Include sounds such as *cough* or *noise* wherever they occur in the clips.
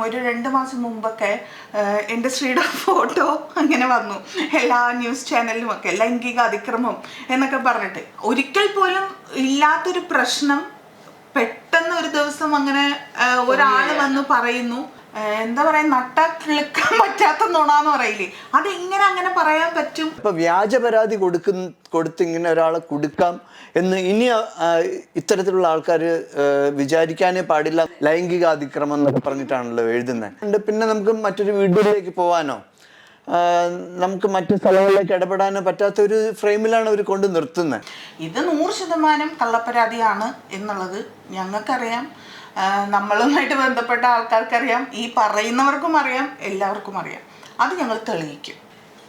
ഒരു രണ്ട് മാസം മുമ്പൊക്കെ എന്റെ ഫോട്ടോ അങ്ങനെ വന്നു. എല്ലാ ന്യൂസ് ചാനലിലും ഒക്കെ ലൈംഗിക അതിക്രമം എന്നൊക്കെ പറഞ്ഞിട്ട്. ഒരിക്കൽ പോലും ഇല്ലാത്തൊരു പ്രശ്നം പെട്ടെന്ന് ഒരു ദിവസം അങ്ങനെ ഒരാൾ വന്ന് പറയുന്നു. എന്താ പറയാ നട്ട കിളിക്കാൻ *laughs* പറ്റാത്ത നുണാന്ന് പറയില്ലേ? ഇങ്ങനെ അങ്ങനെ പറയാൻ പറ്റും? ഇപ്പൊ വ്യാജ പരാതി കൊടുക്കുന്ന കൊടുത്ത് ഇങ്ങനെ ഒരാളെ കൊടുക്കാം എന്ന് ഇനി ഇത്തരത്തിലുള്ള ആൾക്കാർ വിചാരിക്കാനേ പാടില്ല. ലൈംഗിക അതിക്രമം എന്നൊക്കെ പറഞ്ഞിട്ടാണല്ലോ എഴുതുന്നത് പിന്നെ നമുക്ക് മറ്റൊരു വീഡിയോയിലേക്ക് പോവാനോ? നമുക്ക് മറ്റു സ്ഥലങ്ങളിലേക്ക് ഇടപെടാനോ പറ്റാത്ത ഒരു ഫ്രെയിമിലാണ് അവർ കൊണ്ട് നിർത്തുന്നത് ഇത് നൂറ് ശതമാനം കള്ളപ്പരാതിയാണ് എന്നുള്ളത് ഞങ്ങൾക്കറിയാം. നമ്മളുമായിട്ട് ബന്ധപ്പെട്ട ആൾക്കാർക്കറിയാം ഈ പറയുന്നവർക്കും അറിയാം എല്ലാവർക്കും അറിയാം. അത് ഞങ്ങൾ തെളിയിക്കും.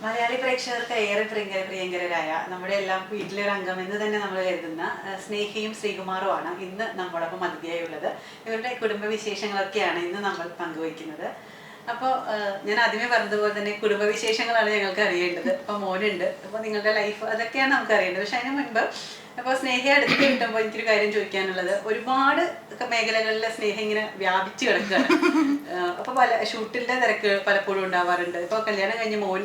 മലയാളി പ്രേക്ഷകർക്ക് ഏറെ പ്രിയങ്കര പ്രിയങ്കരായ നമ്മുടെ എല്ലാം വീട്ടിലൊരു അംഗം എന്ന് തന്നെ നമ്മൾ കരുതുന്ന സ്നേഹയും ശ്രീകുമാറുമാണ് ഇന്ന് നമ്മോടൊപ്പം അതിഥിയായുള്ളത്. ഇവരുടെ കുടുംബ വിശേഷങ്ങളൊക്കെയാണ് ഇന്ന് നമ്മൾ പങ്കുവയ്ക്കുന്നത്. അപ്പോൾ ഞാൻ ആദ്യമേ പറഞ്ഞതുപോലെ തന്നെ കുടുംബ വിശേഷങ്ങളാണ് ഞങ്ങൾക്ക് അറിയേണ്ടത്. അപ്പോൾ മോനുണ്ട്. അപ്പോൾ നിങ്ങളുടെ ലൈഫ് അതൊക്കെയാണ് നമുക്ക് അറിയേണ്ടത്. പക്ഷെ അതിന് മുൻപ് അപ്പോൾ സ്നേഹ അടുത്ത് കിട്ടുമ്പോൾ എനിക്കൊരു കാര്യം ചോദിക്കാനുള്ളത്. ഒരുപാട് മേഖലകളിലെ സ്നേഹം ഇങ്ങനെ വ്യാപിച്ചു കിടക്കുകയാണ്. അപ്പോൾ പല ഷൂട്ടിന്റെ തിരക്ക് പലപ്പോഴും ഉണ്ടാവാറുണ്ട്. ഇപ്പോൾ കല്യാണം കഴിഞ്ഞ് മോൻ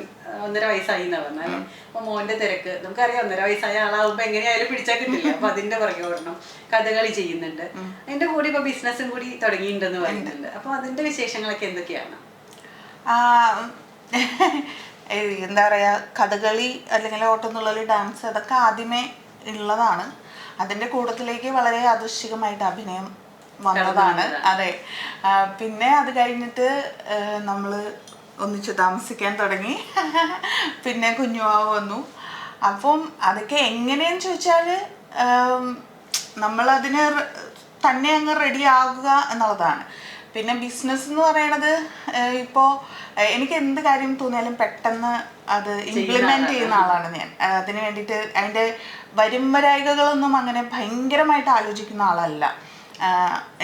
ഒന്നര വയസ്സായി എന്നാ പറഞ്ഞാൽ അപ്പോൾ മോന്റെ തിരക്ക്. നമുക്കറിയാം ഒന്നര വയസ്സായ ആളാവുമ്പോൾ എങ്ങനെയായാലും പിടിച്ചാൽ കിട്ടില്ല. അപ്പോൾ അതിന്റെ പുറകെ ഓടണം. കഥകളി ചെയ്യുന്നുണ്ട്. അതിന്റെ കൂടി ഇപ്പോൾ ബിസിനസ്സും കൂടി തുടങ്ങിയിട്ടുണ്ടെന്ന് പറയുന്നുണ്ട്. അപ്പോൾ അതിന്റെ വിശേഷങ്ങളൊക്കെ എന്തൊക്കെയാണ്? *laughs* എന്താ പറയാ കഥകളി അല്ലെങ്കിൽ ഓട്ടം എന്നുള്ളൊരു ഡാൻസ് അതൊക്കെ ആദ്യമേ ഉള്ളതാണ്. അതിന്റെ കൂട്ടത്തിലേക്ക് വളരെ ആദർശികമായിട്ട് അഭിനയം വന്നതാണ്. അതെ. പിന്നെ അത് കഴിഞ്ഞിട്ട് നമ്മൾ ഒന്നിച്ച് താമസിക്കാൻ തുടങ്ങി. *laughs* പിന്നെ കുഞ്ഞുവാവ് വന്നു. അപ്പം അതൊക്കെ എങ്ങനെയെന്ന് ചോദിച്ചാൽ നമ്മളതിന് തന്നെ അങ്ങ് റെഡി ആകുക എന്നുള്ളതാണ്. പിന്നെ ബിസിനസ് എന്ന് പറയണത് ഇപ്പോൾ എനിക്ക് എന്ത് കാര്യം തോന്നിയാലും പെട്ടെന്ന് അത് ഇംപ്ലിമെന്റ് ചെയ്യുന്ന ആളാണ്. ഞാൻ. അതിന് വേണ്ടിയിട്ട് അതിന്റെ വരും വരായികകളൊന്നും അങ്ങനെ ഭയങ്കരമായിട്ട് ആലോചിക്കുന്ന ആളല്ല.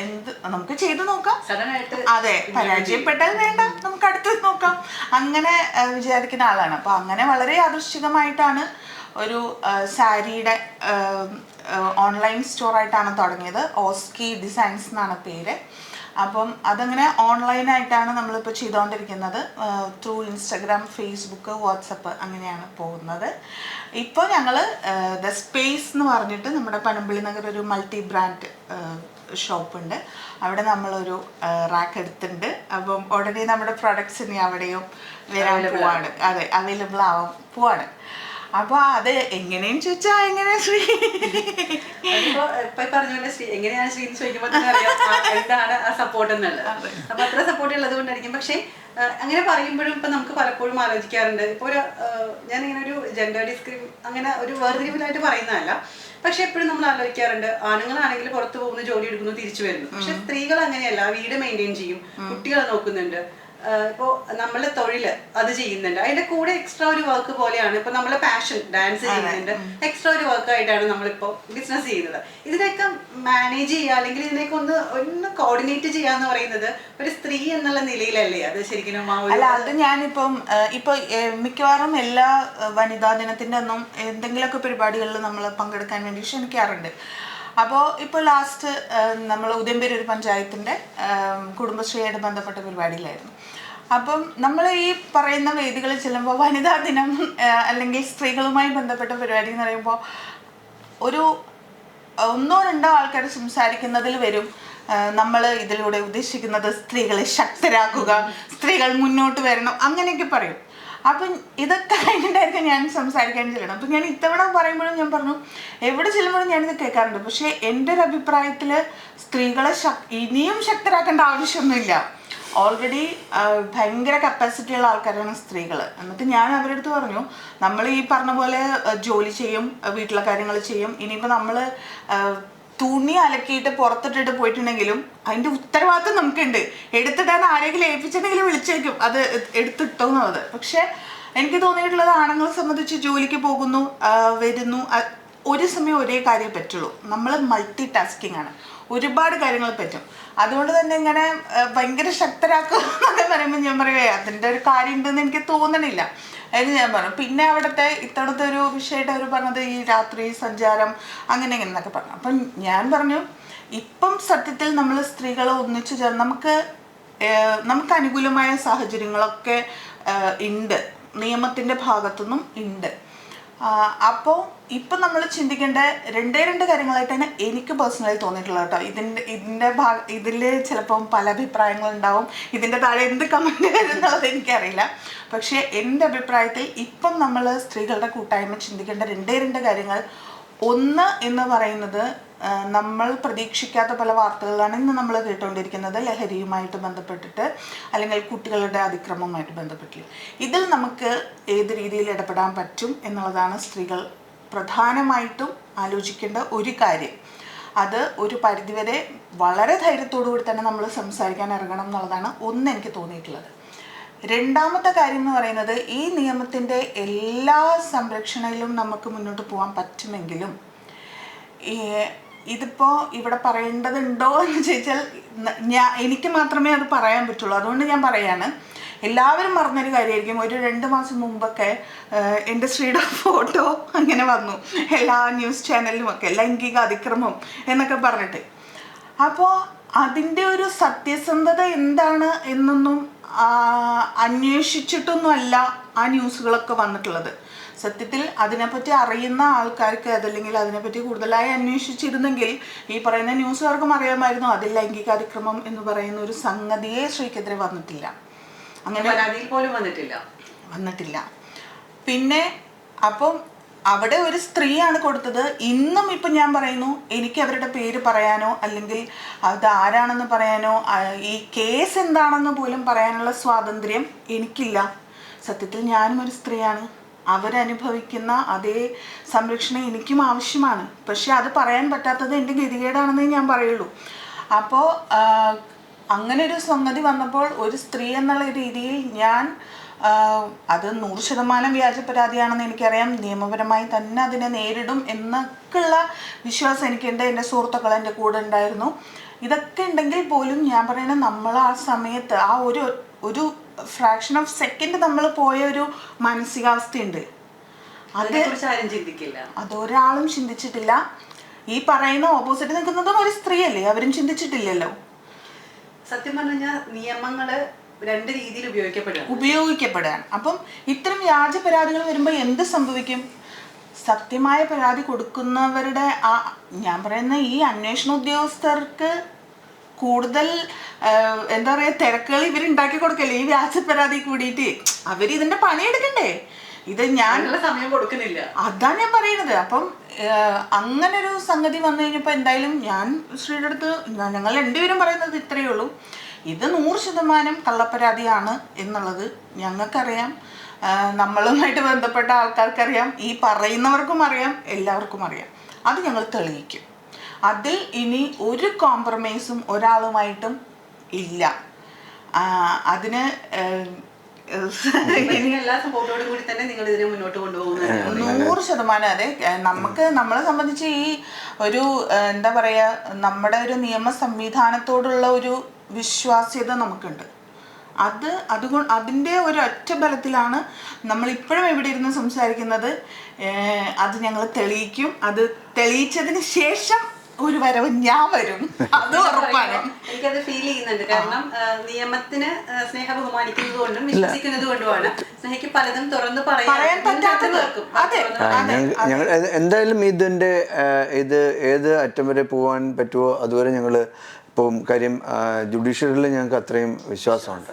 എന്ത് നമുക്ക് ചെയ്തു നോക്കാം. അതെ പരാജയപ്പെട്ടാൽ വേണ്ട. നമുക്ക് അടുത്ത് നോക്കാം. അങ്ങനെ വിചാരിക്കുന്ന ആളാണ്. അപ്പൊ അങ്ങനെ വളരെ യാദൃശ്ചികമായിട്ടാണ് ഒരു സാരിയുടെ ഓൺലൈൻ സ്റ്റോറായിട്ടാണ് തുടങ്ങിയത്. ഓസ്കി ഡിസൈൻസ് എന്നാണ് പേര്. അപ്പം അതങ്ങനെ ഓൺലൈനായിട്ടാണ് നമ്മളിപ്പോൾ ചെയ്തുകൊണ്ടിരിക്കുന്നത് ത്രൂ ഇൻസ്റ്റഗ്രാം ഫേസ്ബുക്ക് വാട്സപ്പ് അങ്ങനെയാണ് പോകുന്നത്. ഇപ്പോൾ ഞങ്ങൾ ദ സ്പേസ് എന്ന് പറഞ്ഞിട്ട് നമ്മുടെ പനമ്പിളി നഗർ ഒരു മൾട്ടി ബ്രാൻഡ് ഷോപ്പുണ്ട് അവിടെ നമ്മളൊരു റാക്ക് എടുത്തിട്ടുണ്ട്. അപ്പം ഉടനെ നമ്മുടെ പ്രൊഡക്ട്സ് ഇനി അവിടെയും വരാൻ പോവാണ്. അതെ അവൈലബിൾ ആവാൻ പോവാണ്. അപ്പോൾ അത് എങ്ങനെയും ചോദിച്ചാ എങ്ങനെ ശ്രീ? പറഞ്ഞ പോലെ ശ്രീ എങ്ങനെയാണ് ശ്രീ ചോദിക്കുമ്പോൾ എന്താണ് ആ സപ്പോർട്ട് എന്നുള്ളത്. അപ്പൊ അത്ര സപ്പോർട്ട് ഉള്ളത് കൊണ്ടായിരിക്കും. പക്ഷേ അങ്ങനെ പറയുമ്പോഴും ഇപ്പൊ നമുക്ക് പലപ്പോഴും ആലോചിക്കാറുണ്ട്. ഇപ്പൊ ഒരു ഞാൻ ഇങ്ങനെ ഒരു ജെൻഡർ ഡിസ്ക്രിം അങ്ങനെ ഒരു വേർതിരിവിലായിട്ട് പറയുന്നതല്ല. പക്ഷെ എപ്പോഴും നമ്മൾ ആലോചിക്കാറുണ്ട്. ആണുങ്ങളാണെങ്കിൽ പുറത്തു പോകുന്നു ജോലി എടുക്കുന്നു തിരിച്ചു വരുന്നു. പക്ഷെ സ്ത്രീകൾ അങ്ങനെയല്ല. വീട് മെയിന്റെയിൻ ചെയ്യും. കുട്ടികളെ നോക്കുന്നുണ്ട്. ആഹ് ഇപ്പോ നമ്മളെ തൊഴിൽ അത് ചെയ്യുന്നുണ്ട്. അതിന്റെ കൂടെ എക്സ്ട്രാ ഒരു വർക്ക് പോലെയാണ് ഇപ്പൊ നമ്മളെ പാഷൻ ഡാൻസ് ചെയ്യുന്നുണ്ട്. എക്സ്ട്രാ ഒരു വർക്ക് ആയിട്ടാണ് നമ്മളിപ്പോ ബിസിനസ് ചെയ്യുന്നത്. ഇതിനൊക്കെ മാനേജ് ചെയ്യുക അല്ലെങ്കിൽ ഇതിനൊക്കെ ഒന്ന് ഒന്ന് കോർഡിനേറ്റ് ചെയ്യാന്ന് പറയുന്നത് ഒരു സ്ത്രീ എന്നുള്ള നിലയിലല്ലേ? അത് ശരിക്കും അല്ല അത് ഞാനിപ്പം ഇപ്പൊ മിക്കവാറും എല്ലാ വനിതാ ദിനത്തിന്റെ ഒന്നും എന്തെങ്കിലുമൊക്കെ പരിപാടികളിൽ നമ്മൾ പങ്കെടുക്കാൻ വേണ്ടി ക്ഷണിക്കാറുണ്ട് അപ്പോൾ ഇപ്പോൾ ലാസ്റ്റ് നമ്മൾ ഉദയംപേരൂർ പഞ്ചായത്തിന്റെ കുടുംബശ്രീയായിട്ട് ബന്ധപ്പെട്ട പരിപാടിയിലായിരുന്നു. അപ്പം നമ്മൾ ഈ പറയുന്ന വേദികളിൽ ചെല്ലുമ്പോൾ വനിതാ ദിനം അല്ലെങ്കിൽ സ്ത്രീകളുമായി ബന്ധപ്പെട്ട പരിപാടി എന്ന് പറയുമ്പോൾ ഒരു ഒന്നോ രണ്ടോ ആൾക്കാർ സംസാരിക്കുന്നതിൽ വരും. നമ്മൾ ഇതിലൂടെ ഉദ്ദേശിക്കുന്നത് സ്ത്രീകളെ ശക്തരാക്കുക സ്ത്രീകൾ മുന്നോട്ട് വരണം അങ്ങനെയൊക്കെ പറയും. അപ്പം ഇതൊക്കെ കഴിഞ്ഞിട്ടായിരിക്കും ഞാൻ സംസാരിക്കാൻ ചെല്ലണം അപ്പം ഞാൻ ഇത്തവണ പറയുമ്പോഴും ഞാൻ പറഞ്ഞു എവിടെ ചെല്ലുമ്പോഴും ഞാനിത് കേൾക്കാറുണ്ട്. പക്ഷേ എന്റെ ഒരു അഭിപ്രായത്തിൽ സ്ത്രീകളെ ഇനിയും ശക്തരാക്കേണ്ട ആവശ്യമൊന്നുമില്ല. ഓൾറെഡി ഭയങ്കര കപ്പാസിറ്റി ഉള്ള ആൾക്കാരാണ് സ്ത്രീകൾ. എന്നിട്ട് ഞാൻ അവരുടെ അടുത്ത് പറഞ്ഞു നമ്മൾ ഈ പറഞ്ഞ പോലെ ജോലി ചെയ്യും വീട്ടിലെ കാര്യങ്ങൾ ചെയ്യും. ഇനിയിപ്പോൾ നമ്മൾ തുണി അലക്കിയിട്ട് പുറത്തിട്ടിട്ട് പോയിട്ടുണ്ടെങ്കിലും അതിന്റെ ഉത്തരവാദിത്വം നമുക്കുണ്ട്. എടുത്തിട്ടാൻ ആരെങ്കിലും ഏൽപ്പിച്ചിട്ടുണ്ടെങ്കിൽ വിളിച്ചേക്കും. അത് എടുത്തിട്ടോ എന്നുള്ളത് പക്ഷേ എനിക്ക് തോന്നിയിട്ടുള്ളത് ആണുങ്ങളെ സംബന്ധിച്ച് ജോലിക്ക് പോകുന്നു വരുന്നു ഒരു സമയം ഒരേ കാര്യം പറ്റുള്ളൂ. നമ്മൾ മൾട്ടി ടാസ്കിങ് ആണ്. ഒരുപാട് കാര്യങ്ങൾ പറ്റും. അതുകൊണ്ട് തന്നെ ഇങ്ങനെ ഭയങ്കര ശക്തരാക്കുക എന്നൊക്കെ പറയുമ്പോൾ ഞാൻ പറയുക അതിന്റെ ഒരു കാര്യം ഉണ്ടെന്ന് എനിക്ക് തോന്നണില്ല. എന്ന് ഞാൻ പറഞ്ഞു. പിന്നെ അവിടുത്തെ ഇത്തവണത്തെ ഒരു വിഷയമായിട്ട് അവർ പറഞ്ഞത് ഈ രാത്രി സഞ്ചാരം അങ്ങനെ ഇങ്ങനെ എന്നൊക്കെ പറഞ്ഞു. അപ്പം ഞാൻ പറഞ്ഞു ഇപ്പം സത്യത്തിൽ നമ്മൾ സ്ത്രീകളെ ഒന്നിച്ചു ചേർന്ന് നമുക്ക് നമുക്ക് അനുകൂലമായ സാഹചര്യങ്ങളൊക്കെ ഉണ്ട്. നിയമത്തിന്റെ ഭാഗത്തുനിന്നും ഉണ്ട്. അപ്പോൾ ഇപ്പം നമ്മൾ ചിന്തിക്കേണ്ട രണ്ടേ രണ്ട് കാര്യങ്ങളായിട്ടാണ് എനിക്ക് പേഴ്സണലി തോന്നിയിട്ടുള്ളത് കേട്ടോ. ഇതിന്റെ ഇതിന്റെ ഭാഗ ഇതിൽ ചിലപ്പം പല അഭിപ്രായങ്ങളുണ്ടാവും ഇതിന്റെ താഴെ എന്ത് കമന്റ് എന്നുള്ളത് എനിക്കറിയില്ല. പക്ഷേ എന്റെ അഭിപ്രായത്തിൽ ഇപ്പം നമ്മൾ സ്ത്രീകളുടെ കൂട്ടായ്മ ചിന്തിക്കേണ്ട രണ്ടേ രണ്ട് കാര്യങ്ങൾ. ഒന്ന് എന്ന് പറയുന്നത് നമ്മൾ പ്രതീക്ഷിക്കാത്ത പല വാർത്തകളാണ് ഇന്ന് നമ്മൾ കേട്ടുകൊണ്ടിരിക്കുന്നത്. ലഹരിയുമായിട്ട് ബന്ധപ്പെട്ടിട്ട് അല്ലെങ്കിൽ കുട്ടികളുടെ അതിക്രമവുമായിട്ട് ബന്ധപ്പെട്ടിട്ട്. ഇതിൽ നമുക്ക് ഏത് രീതിയിൽ ഇടപെടാൻ പറ്റും എന്നുള്ളതാണ് സ്ത്രീകൾ പ്രധാനമായിട്ടും ആലോചിക്കേണ്ട ഒരു കാര്യം. അത് ഒരു പരിധിവരെ വളരെ ധൈര്യത്തോടു കൂടി തന്നെ നമ്മൾ സംസാരിക്കാൻ ഇറങ്ങണം എന്നുള്ളതാണ് ഒന്ന് എനിക്ക് തോന്നിയിട്ടുള്ളത്. രണ്ടാമത്തെ കാര്യം എന്ന് പറയുന്നത് ഈ നിയമത്തിന്റെ എല്ലാ സംരക്ഷണയിലും നമുക്ക് മുന്നോട്ട് പോകാൻ പറ്റുമെങ്കിലും ഇതിപ്പോൾ ഇവിടെ പറയേണ്ടതുണ്ടോ എന്ന് ചോദിച്ചാൽ ഞാൻ എനിക്ക് മാത്രമേ അത് പറയാൻ പറ്റുള്ളൂ. അതുകൊണ്ട് ഞാൻ പറയാണ് എല്ലാവരും മറന്നൊരു കാര്യമായിരിക്കും. ഒരു രണ്ട് മാസം മുമ്പൊക്കെ ശ്രീയുടെ ഫോട്ടോ അങ്ങനെ വന്നു. എല്ലാ ന്യൂസ് ചാനലിലും ഒക്കെ ലൈംഗിക അതിക്രമം എന്നൊക്കെ പറഞ്ഞിട്ട്. അപ്പോൾ അതിന്റെ ഒരു സത്യസന്ധത എന്താണ് എന്നൊന്നും അന്വേഷിച്ചിട്ടൊന്നുമല്ല ആ ന്യൂസുകളൊക്കെ വന്നിട്ടുള്ളത്. സത്യത്തിൽ അതിനെപ്പറ്റി അറിയുന്ന ആൾക്കാർക്ക് അതല്ലെങ്കിൽ അതിനെപ്പറ്റി കൂടുതലായി അന്വേഷിച്ചിരുന്നെങ്കിൽ ഈ പറയുന്ന ന്യൂസുകാർക്കും അറിയാമായിരുന്നു. അതിൽ ലൈംഗിക അതിക്രമം എന്ന് പറയുന്ന ഒരു സംഗതിയെ ശ്രീക്കെതിരെ വന്നിട്ടില്ല. അങ്ങനെ പരാതിയിൽ പോലും വന്നിട്ടില്ല. വന്നിട്ടില്ല. പിന്നെ അപ്പം അവിടെ ഒരു സ്ത്രീയാണ് കൊടുത്തത്. ഇന്നും ഇപ്പം ഞാൻ പറയുന്നു എനിക്ക് അവരുടെ പേര് പറയാനോ അല്ലെങ്കിൽ അത് ആരാണെന്ന് പറയാനോ ഈ കേസ് എന്താണെന്ന് പോലും പറയാനുള്ള സ്വാതന്ത്ര്യം എനിക്കില്ല. സത്യത്തിൽ ഞാനും ഒരു സ്ത്രീയാണ്. അവരനുഭവിക്കുന്ന അതേ സംരക്ഷണം എനിക്കും ആവശ്യമാണ്. പക്ഷെ അത് പറയാൻ പറ്റാത്തത് എന്റെ ഗതികേടാണെന്നേ ഞാൻ പറയുള്ളൂ. അപ്പോൾ അങ്ങനെ ഒരു സംഗതി വന്നപ്പോൾ ഒരു സ്ത്രീ എന്നുള്ള രീതിയിൽ ഞാൻ അത് നൂറ് ശതമാനം വ്യാജ പരാതിയാണെന്ന് എനിക്കറിയാം. നിയമപരമായി തന്നെ അതിനെ നേരിടും എന്നൊക്കെയുള്ള വിശ്വാസം എനിക്കുണ്ട്. എന്റെ സുഹൃത്തുക്കൾ എന്റെ കൂടെ ഉണ്ടായിരുന്നു. ഇതൊക്കെ ഉണ്ടെങ്കിൽ പോലും ഞാൻ പറയുന്നത് നമ്മൾ ആ സമയത്ത് ആ ഒരു ഒരു ഫ്രാക്ഷൻ ഓഫ് സെക്കൻഡ് നമ്മൾ പോയ ഒരു മാനസികാവസ്ഥയുണ്ട്. അതിനെക്കുറിച്ച് ആരും ചിന്തിക്കില്ല. അതൊരാളും ചിന്തിച്ചിട്ടില്ല. ഈ പറയുന്ന ഓപ്പോസിറ്റ് നിൽക്കുന്നതും ഒരു സ്ത്രീയല്ലേ? അവരും ചിന്തിച്ചിട്ടില്ലല്ലോ. സത്യം പറഞ്ഞു കഴിഞ്ഞാൽ നിയമങ്ങൾ രണ്ട് രീതിയിൽ ഉപയോഗിക്കപ്പെടുക ഉപയോഗിക്കപ്പെടുകയാണ്. അപ്പം ഇത്തരം വ്യാജ പരാതികൾ വരുമ്പോൾ എന്ത് സംഭവിക്കും? സത്യമായ പരാതി കൊടുക്കുന്നവരുടെ ആ ഞാൻ പറയുന്ന ഈ അന്വേഷണ ഉദ്യോഗസ്ഥർക്ക് കൂടുതൽ എന്താ പറയുക തിരക്കുകൾ ഇവരുണ്ടാക്കി കൊടുക്കല്ലേ ഈ വ്യാജ പരാതി കൂടിയിട്ട്? അവർ ഇതിന്റെ പണിയെടുക്കണ്ടേ ഇത് ഞാൻ സമയം കൊടുക്കുന്നില്ല. അതാണ് ഞാൻ പറയുന്നത് അപ്പം അങ്ങനെ ഒരു സംഗതി വന്നു കഴിഞ്ഞപ്പോൾ എന്തായാലും ഞാൻ ശ്രീയുടെ അടുത്ത് ഞങ്ങൾ രണ്ടുപേരും പറയുന്നത് ഇത്രയേ ഉള്ളൂ. ഇത് നൂറ് ശതമാനം കള്ളപ്പരാതിയാണ് എന്നുള്ളത് ഞങ്ങൾക്കറിയാം. നമ്മളുമായിട്ട് ബന്ധപ്പെട്ട ആൾക്കാർക്കറിയാം. ഈ പറയുന്നവർക്കും അറിയാം. എല്ലാവർക്കും അറിയാം. അത് ഞങ്ങൾ തെളിയിക്കും. അതിൽ ഇനി ഒരു കോംപ്രമൈസും ഒരാളുമായിട്ടും ഇല്ല. അതിന് എല്ലാ *laughs* സപ്പോർട്ടോടും കൂടി തന്നെ നിങ്ങൾ ഇതിനെ മുന്നോട്ട് കൊണ്ടുപോകുന്നത്. നൂറ് ശതമാനം അതെ. നമുക്ക് നമ്മളെ സംബന്ധിച്ച് ഈ ഒരു എന്താ പറയാ നമ്മുടെ ഒരു നിയമ സംവിധാനത്തോടുള്ള ഒരു വിശ്വാസ്യത നമുക്കുണ്ട്. അത് അതുകൊണ്ട് അതിന്റെ ഒരു ഒറ്റ ബലത്തിലാണ് നമ്മൾ ഇപ്പോഴും ഇവിടെ ഇരുന്ന് സംസാരിക്കുന്നത്. അത് ഞങ്ങൾ തെളിയിക്കും. അത് തെളിയിച്ചതിന് ശേഷം ഒരു വരവ് ഞാൻ വരും. അത് ഉറപ്പാണ്. എനിക്കത് ഫീൽ ചെയ്യുന്നുണ്ട്. കാരണം നിയമത്തിന് സ്നേഹ ബഹുമാനിക്കുന്നത് കൊണ്ടും വിശ്വസിക്കുന്നത് കൊണ്ടുമാണ്. സ്നേഹയ്ക്ക് പലതും തുറന്നു പറയാൻ ഞങ്ങൾ എന്തായാലും ഇതിന്റെ ഇത് ഏത് അറ്റം വരെ പോകാൻ പറ്റുമോ അതുവരെ ഞങ്ങൾ ഇപ്പം കാര്യം ജുഡീഷ്യറിയിൽ ഞങ്ങൾക്ക് അത്രയും വിശ്വാസമുണ്ട്.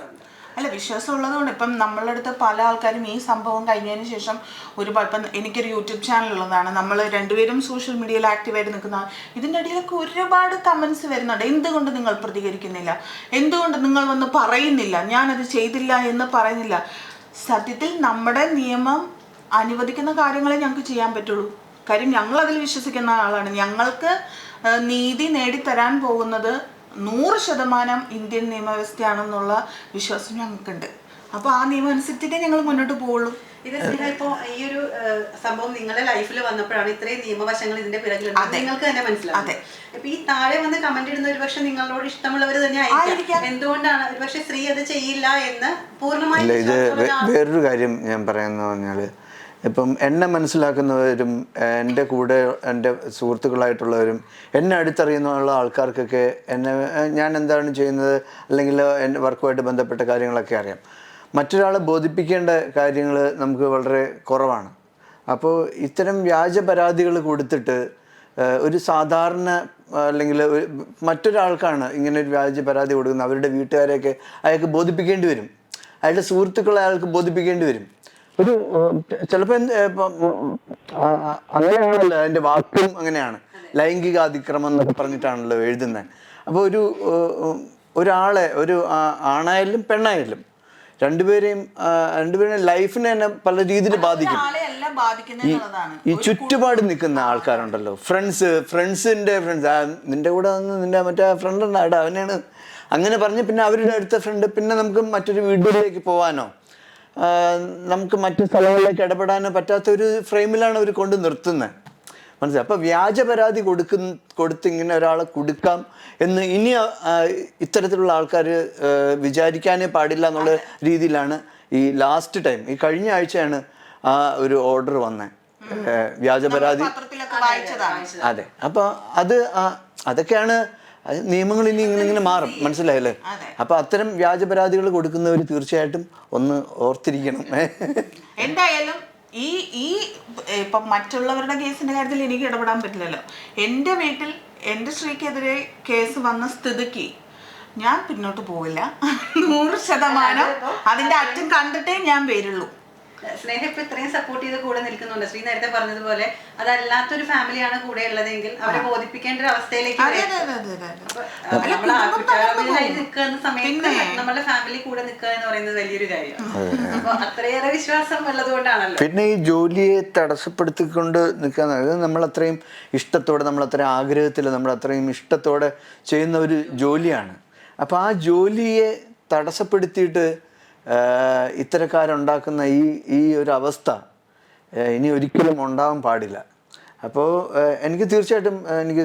അല്ല വിശ്വാസം ഉള്ളതുകൊണ്ട് ഇപ്പം നമ്മളുടെ അടുത്ത് പല ആൾക്കാരും ഈ സംഭവം കഴിഞ്ഞതിന് ശേഷം ഒരു ഇപ്പം എനിക്കൊരു യൂട്യൂബ് ചാനൽ ഉള്ളതാണ് നമ്മൾ രണ്ടുപേരും സോഷ്യൽ മീഡിയയിൽ ആക്റ്റീവായിട്ട് നിൽക്കുന്ന ഇതിന്റെ ഇടയിലൊക്കെ ഒരുപാട് കമൻസ് വരുന്നുണ്ട്. എന്തുകൊണ്ട് നിങ്ങൾ പ്രതികരിക്കുന്നില്ല? എന്തുകൊണ്ട് നിങ്ങൾ വന്ന് പറയുന്നില്ല? ഞാനത് ചെയ്തില്ല എന്ന് പറയുന്നില്ല. സത്യത്തിൽ നമ്മുടെ നിയമം അനുവദിക്കുന്ന കാര്യങ്ങളെ ഞങ്ങൾക്ക് ചെയ്യാൻ പറ്റുള്ളൂ. കാര്യം ഞങ്ങൾ അതിൽ വിശ്വസിക്കുന്ന ആളാണ്. ഞങ്ങൾക്ക് നീതി നേടിത്തരാൻ പോകുന്നത് നൂറ് ശതമാനം ഇന്ത്യൻ നിയമവ്യവസ്ഥയാണെന്നുള്ള വിശ്വാസം ഞങ്ങൾക്കുണ്ട്. അപ്പോൾ ആ നിയമം അനുസരിച്ചിട്ടേ ഞങ്ങൾ മുന്നോട്ട് പോവുള്ളൂ. ഇത് ഇപ്പോ ഈ ഒരു സംഭവം നിങ്ങളുടെ ലൈഫിൽ വന്നപ്പോഴാണ് ഇത്രയും നിയമവശങ്ങൾ ഇതിന്റെ പിറകിലുണ്ട്. നിങ്ങൾക്ക് തന്നെ മനസ്സിലാവും. അതെ. ഇപ്പൊ ഈ താഴെ വന്ന് കമന്റ് ഇടുന്ന ഒരു പക്ഷെ നിങ്ങളോട് ഇഷ്ടമുള്ളവർ തന്നെ ആയിരിക്കാം. എന്തുകൊണ്ടാണ്? ഒരു പക്ഷെ സ്ത്രീ അത് ചെയ്യില്ല എന്ന് പൂർണമായി വേറൊരു കാര്യം ഞാൻ പറയാന്ന് പറഞ്ഞാൽ ഇപ്പം എന്നെ മനസ്സിലാക്കുന്നവരും എന്റെ കൂടെ എന്റെ സുഹൃത്തുക്കളായിട്ടുള്ളവരും എന്നെ അടുത്തറിയുന്നുള്ള ആൾക്കാർക്കൊക്കെ എന്നെ ഞാൻ എന്താണ് ചെയ്യുന്നത് അല്ലെങ്കിൽ എന്റെ വർക്കുമായിട്ട് ബന്ധപ്പെട്ട കാര്യങ്ങളൊക്കെ അറിയാം. മറ്റൊരാളെ ബോധിപ്പിക്കേണ്ട കാര്യങ്ങൾ നമുക്ക് വളരെ കുറവാണ്. അപ്പോൾ ഇത്തരം വ്യാജ പരാതികൾ കൊടുത്തിട്ട് ഒരു സാധാരണ അല്ലെങ്കിൽ മറ്റൊരാൾക്കാണ് ഇങ്ങനെ ഒരു വ്യാജ പരാതി കൊടുക്കുന്നത് അവരുടെ വീട്ടുകാരെയൊക്കെ അയാൾക്ക് ബോധിപ്പിക്കേണ്ടി വരും. അയാളുടെ സുഹൃത്തുക്കളെ അയാൾക്ക് ബോധിപ്പിക്കേണ്ടി വരും. ഒരു ചിലപ്പോൾ അങ്ങനെയാണല്ലോ അതിന്റെ വാക്കും അങ്ങനെയാണ്. ലൈംഗിക അതിക്രമം എന്നൊക്കെ പറഞ്ഞിട്ടാണല്ലോ എഴുതുന്നത് അപ്പോൾ ഒരു ഒരാളെ ഒരു ആണായാലും പെണ്ണായാലും രണ്ടുപേരെയും രണ്ടുപേരെയും ലൈഫിനെ തന്നെ പല രീതിയിൽ ബാധിക്കും. ബാധിക്കുന്നുള്ളതാണ് ഈ ചുറ്റുപാട് നിൽക്കുന്ന ആൾക്കാരുണ്ടല്ലോ. ഫ്രണ്ട്സ് ഫ്രണ്ട്സിന്റെ ഫ്രണ്ട്സ് നിന്റെ കൂടെ വന്ന് നിന്റെ മറ്റേ ഫ്രണ്ട് അവനെയാണ് അവനാണ്. അങ്ങനെ പറഞ്ഞ് പിന്നെ അവരുടെ അടുത്ത ഫ്രണ്ട് പിന്നെ നമുക്ക് മറ്റൊരു വീട്ടിലേക്ക് പോകാനോ ആ, നമുക്ക് മറ്റു സ്ഥലങ്ങളിലേക്ക് ഇടപെടാൻ പറ്റാത്ത ഒരു ഫ്രെയിമിലാണ് അവർ കൊണ്ട് നിർത്തുന്നത് മനസ്സിലായി? അപ്പോൾ വ്യാജ പരാതി കൊടുക്കുന്ന കൊടുത്ത് ഇങ്ങനെ ഒരാളെ കൊടുക്കാം എന്ന് ഇനി ഇത്തരത്തിലുള്ള ആൾക്കാർ വിചാരിക്കാനേ പാടില്ല എന്നുള്ള രീതിയിലാണ് ഈ ലാസ്റ്റ് ടൈം ഈ കഴിഞ്ഞ ആഴ്ചയാണ് ആ ഒരു ഓർഡർ വന്നത് വ്യാജ പരാതി പത്രത്തിലൊക്കെ അതെ. അപ്പോൾ അത് അതൊക്കെയാണ് അത് നിയമങ്ങൾ ഇനി ഇങ്ങനെ ഇങ്ങനെ മാറും. മനസ്സിലായല്ലേ? അപ്പൊ അപ്പോൾ അത്തരം വ്യാജ പരാതികൾ കൊടുക്കുന്നവർ തീർച്ചയായിട്ടും ഒന്ന് ഓർത്തിരിക്കണം. എന്തായാലും ഈ ഈ ഇപ്പം മറ്റുള്ളവരുടെ കേസിന്റെ കാര്യത്തിൽ എനിക്ക് ഇടപെടാൻ പറ്റില്ലല്ലോ. എന്റെ വീട്ടിൽ എന്റെ സ്ത്രീക്കെതിരെ കേസ് വന്ന സ്ഥിതിക്ക് ഞാൻ പിന്നോട്ട് പോവില്ല. നൂറ് ശതമാനം അതിന്റെ അറ്റം കണ്ടിട്ടേ ഞാൻ വരുള്ളൂ. സ്നേഹം ഇപ്പൊ ഇത്രയും സപ്പോർട്ട് ചെയ്ത് കൂടെ നിൽക്കുന്നുണ്ട്. ശ്രീ നേരത്തെ പറഞ്ഞതുപോലെ അതല്ലാത്തൊരു ഫാമിലിയാണ് കൂടെ ഉള്ളതെങ്കിൽ അവരെ ബോധിപ്പിക്കേണ്ട ഒരു അവസ്ഥയിലേക്ക് നമ്മളെ അപ്പൊ. നിൽക്കുന്ന സമയത്ത്. നമ്മുടെ ഫാമിലി കൂടെ നിൽക്കുക എന്ന് പറയുന്നത് വലിയൊരു കാര്യമാണ് അപ്പൊ അത്രയേറെ വിശ്വാസം ഉള്ളത് കൊണ്ടാണല്ലോ പിന്നെ ഈ ജോലിയെ തടസ്സപ്പെടുത്തിക്കൊണ്ട് നിൽക്കാൻ നമ്മൾ അത്രയും ഇഷ്ടത്തോടെ നമ്മൾ അത്രയും ആഗ്രഹത്തിൽ നമ്മൾ അത്രയും ഇഷ്ടത്തോടെ ചെയ്യുന്ന ഒരു ജോലിയാണ്. അപ്പോൾ ആ ജോലിയെ തടസ്സപ്പെടുത്തിയിട്ട് ഇത്തരക്കാരുണ്ടാക്കുന്ന ഈ ഈ ഒരു അവസ്ഥ ഇനി ഒരിക്കലും ഉണ്ടാവാൻ പാടില്ല. അപ്പോൾ എനിക്ക് തീർച്ചയായിട്ടും എനിക്ക്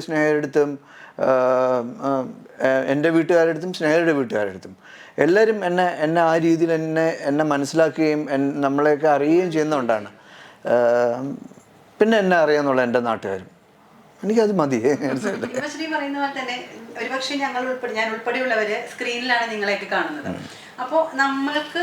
ആഹ്, എന്റെ വീട്ടുകാരുടെ അടുത്തും സ്നേഹയുടെ വീട്ടുകാരുടെ അടുത്തും എല്ലാവരും എന്നെ എന്നെ ആ രീതിയിൽ എന്നെ എന്നെ മനസ്സിലാക്കുകയും നമ്മളെയൊക്കെ അറിയുകയും ചെയ്യുന്നതുകൊണ്ടാണ്. പിന്നെ എന്നെ അറിയാമെന്നുള്ള എന്റെ നാട്ടുകാരും. എനിക്കത് മതി. ശ്രീ പറയുന്ന പോലെ തന്നെ ഒരുപക്ഷെ ഞങ്ങൾ ഉൾപ്പെടെ ഞാൻ ഉൾപ്പെടെയുള്ളവര് സ്ക്രീനിലാണ് നിങ്ങളെയൊക്കെ കാണുന്നത്. അപ്പോൾ നമ്മൾക്ക്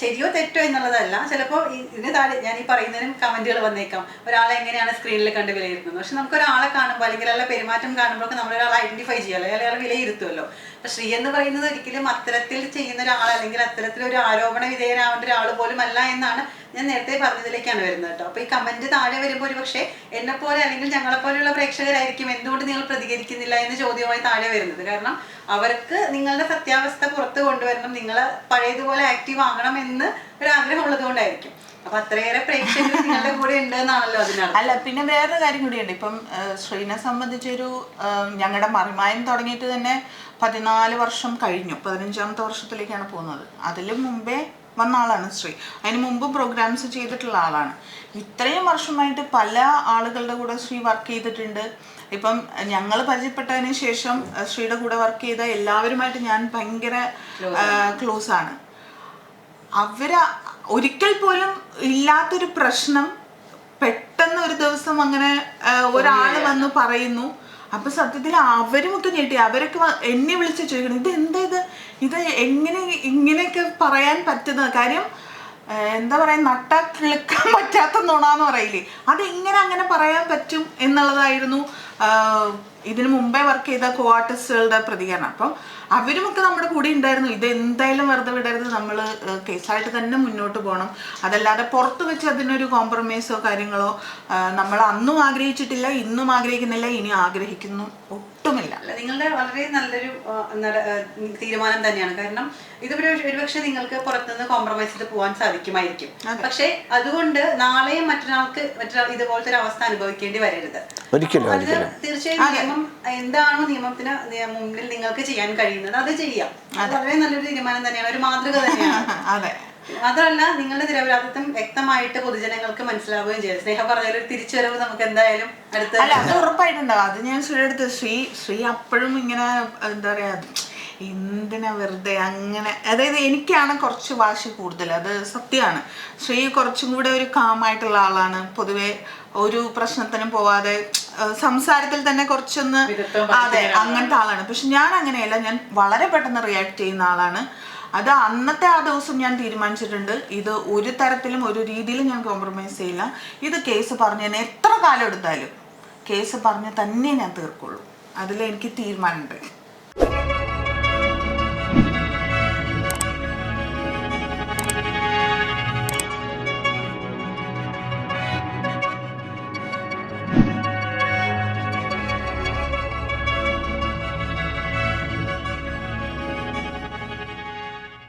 ശരിയോ തെറ്റോ എന്നുള്ളതല്ല. ചിലപ്പോൾ ഇതിന് താഴെ ഞാൻ ഈ പറയുന്നതിനും കമന്റുകൾ വന്നേക്കാം. ഒരാളെ എങ്ങനെയാണ് സ്ക്രീനിൽ കണ്ട് വിലയിരുത്തുന്നത്? പക്ഷെ നമുക്ക് ഒരാളെ കാണുമ്പോൾ അല്ലെങ്കിൽ അയാളുടെ പെരുമാറ്റം കാണുമ്പോഴൊക്കെ നമ്മൾ ഒരാളെ ഐഡന്റിഫൈ ചെയ്യാലോ അയാൾ അയാളെ വിലയിരുത്തുമല്ലോ അപ്പം ശ്രീ എന്ന് പറയുന്നത് ഒരിക്കലും അത്തരത്തിൽ ചെയ്യുന്ന ഒരാൾ അല്ലെങ്കിൽ അത്തരത്തിലൊരു ആരോപണ വിധേയനാവേണ്ട ഒരാൾ പോലും അല്ല എന്നാണ് ഞാൻ നേരത്തെ പറഞ്ഞതിലേക്കാണ് വരുന്നത് കേട്ടോ. അപ്പൊ ഈ കമന്റ് താഴെ വരുമ്പോൾ ഒരു പക്ഷേ എന്നെ പോലെ അല്ലെങ്കിൽ ഞങ്ങളെ പോലെയുള്ള പ്രേക്ഷകരായിരിക്കും. എന്തുകൊണ്ട് നിങ്ങൾ പ്രതികരിക്കുന്നില്ല എന്ന് ചോദ്യമായി താഴെ വരുന്നത്. കാരണം അവർക്ക് നിങ്ങളുടെ സത്യാവസ്ഥ പുറത്ത് കൊണ്ടുവരണം നിങ്ങൾ പഴയതുപോലെ ആക്റ്റീവ് ആകണം എന്ന് ഒരു ആഗ്രഹം ഉള്ളത് കൊണ്ടായിരിക്കും. അപ്പൊ അത്രയേറെ പ്രേക്ഷകർ നിങ്ങളുടെ കൂടെ ഉണ്ട് എന്നാണല്ലോ അതിനർത്ഥം. അല്ല പിന്നെ വേറൊരു കാര്യം കൂടിയുണ്ട്. ഇപ്പം ശ്രീനെ സംബന്ധിച്ചൊരു ഞങ്ങളുടെ മറിമായം തുടങ്ങിയിട്ട് തന്നെ പതിനാല് വർഷം കഴിഞ്ഞു. പതിനഞ്ചാമത്തെ വർഷത്തിലേക്കാണ് പോകുന്നത്. അതിലും മുമ്പേ വന്ന ആളാണ് ശ്രീ. അതിന് മുമ്പ് പ്രോഗ്രാംസ് ചെയ്തിട്ടുള്ള ആളാണ്. ഇത്രയും വർഷമായിട്ട് പല ആളുകളുടെ കൂടെ ശ്രീ വർക്ക് ചെയ്തിട്ടുണ്ട്. ഇപ്പം ഞങ്ങൾ പരിചയപ്പെട്ടതിന് ശേഷം ശ്രീയുടെ കൂടെ വർക്ക് ചെയ്ത എല്ലാവരുമായിട്ട് ഞാൻ ഭയങ്കര ക്ലോസ് ആണ്. അവർ ഒരിക്കൽ പോലും ഇല്ലാത്തൊരു പ്രശ്നം പെട്ടെന്ന് ഒരു ദിവസം അങ്ങനെ ഒരാൾ വന്ന് പറയുന്നു. അപ്പൊ സത്യത്തിൽ അവരും ഒക്കെ ഞെട്ടി. അവരൊക്കെ എന്നെ വിളിച്ച് ചോദിക്കണം ഇത് എന്താ ഇത്? ഇത് എങ്ങനെ ഇങ്ങനെയൊക്കെ പറയാൻ പറ്റുന്ന കാര്യം എന്താ പറയാ നട്ട കിളുക്കാൻ പറ്റാത്ത നുണാന്ന് പറയില്ലേ? അതെങ്ങനെ അങ്ങനെ പറയാൻ പറ്റും എന്നുള്ളതായിരുന്നു ഇതിനു മുമ്പേ വർക്ക് ചെയ്ത കോ ആർട്ടിസ്റ്റുകളുടെ പ്രതികരണം. അപ്പൊ അവരുമൊക്കെ നമ്മുടെ കൂടെ ഉണ്ടായിരുന്നു. ഇത് എന്തായാലും വെറുതെ വിടരുത്. നമ്മൾ കേസായിട്ട് തന്നെ മുന്നോട്ട് പോകണം അതല്ലാതെ പുറത്ത് വെച്ച് അതിനൊരു കോംപ്രമൈസോ കാര്യങ്ങളോ നമ്മൾ അന്നും ആഗ്രഹിച്ചിട്ടില്ല ഇന്നും ആഗ്രഹിക്കുന്നില്ല ഇനി ആഗ്രഹിക്കുന്നു. ഒട്ടുമില്ല അല്ല നിങ്ങളുടെ വളരെ നല്ലൊരു തീരുമാനം തന്നെയാണ്. കാരണം ഇതുവരെ ഒരുപക്ഷെ നിങ്ങൾക്ക് പുറത്തുനിന്ന് കോംപ്രമൈസ് ചെയ്ത് പോകാൻ സാധിക്കുമായിരിക്കും. പക്ഷെ അതുകൊണ്ട് നാളെയും മറ്റൊരാൾക്ക് മറ്റൊരാൾ ഇതുപോലത്തെ ഒരു അവസ്ഥ അനുഭവിക്കേണ്ടി വരരുത്. അത് തീർച്ചയായും നിയമം എന്താണോ നിയമത്തിന് മുമ്പിൽ മുന്നിൽ നിങ്ങൾക്ക് ചെയ്യാൻ കഴിയുന്നത് അത് ചെയ്യാം. വളരെ നല്ലൊരു തീരുമാനം തന്നെയാണ്. ഒരു മാതൃക തന്നെയാണ്. *laughs* അതെ. മാത്രമല്ല നിങ്ങളുടെ നിരപരാധിത്വം വ്യക്തമായിട്ട് പൊതുജനങ്ങൾക്ക് മനസ്സിലാവുകയും ചെയ്യും സ്നേഹ പറഞ്ഞ ഒരു തിരിച്ചുവരവ് നമുക്ക് എന്തായാലും അടുത്ത അല്ല അത് ഉറപ്പായിട്ടുണ്ടാവും. അത് ഞാൻ ശ്രീ എടുത്ത് ശ്രീ ശ്രീ അപ്പോഴും ഇങ്ങനെ എന്താ പറയാ എന്തിനാ വെറുതെ അങ്ങനെ അതായത് എനിക്കാണ് കുറച്ച് വാശി കൂടുതൽ. അത് സത്യമാണ്. ശ്രീ കുറച്ചും കൂടെ ഒരു കാമായിട്ടുള്ള ആളാണ്. പൊതുവെ ഒരു പ്രശ്നത്തിനും പോവാതെ സംസാരത്തിൽ തന്നെ കുറച്ചൊന്ന് അതെ അങ്ങനത്തെ ആളാണ്. പക്ഷെ ഞാൻ അങ്ങനെയല്ല. ഞാൻ വളരെ പെട്ടെന്ന് റിയാക്ട് ചെയ്യുന്ന ആളാണ്. അത് അന്നത്തെ ആ ദിവസം ഞാൻ തീരുമാനിച്ചിട്ടുണ്ട്. ഇത് ഒരു തരത്തിലും ഒരു രീതിയിലും ഞാൻ കോംപ്രമൈസ് ചെയ്യില്ല. ഇത് കേസ് പറഞ്ഞ് തന്നെ എത്ര കാലം എടുത്താലും കേസ് പറഞ്ഞ് തന്നെ ഞാൻ തീർക്കുള്ളൂ. അതിലെനിക്ക് തീരുമാനമുണ്ട്.